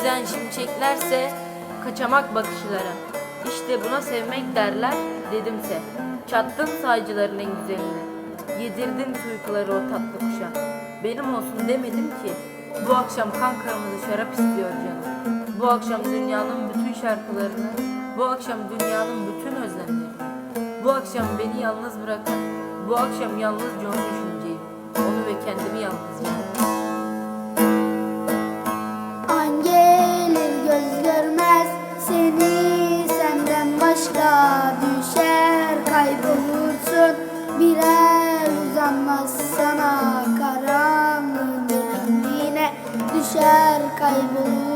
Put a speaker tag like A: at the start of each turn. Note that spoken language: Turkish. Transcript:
A: çizen şimşeklerse kaçamak bakışlara. İşte buna sevmek derler dedimse. Çattın saycıların en güzelini. Yedirdin uykuları o tatlı kuşa. Benim olsun demedim ki. Bu akşam kan kırmızı şarap istiyor canım. Bu akşam dünyanın bütün şarkılarını, bu akşam dünyanın bütün özlemlerini. Bu akşam beni yalnız bırakan, bu akşam yalnızca onu
B: başka düşer kaybolursun. Bir el uzanmaz sana karanlığın derinliğine düşer kaybolursun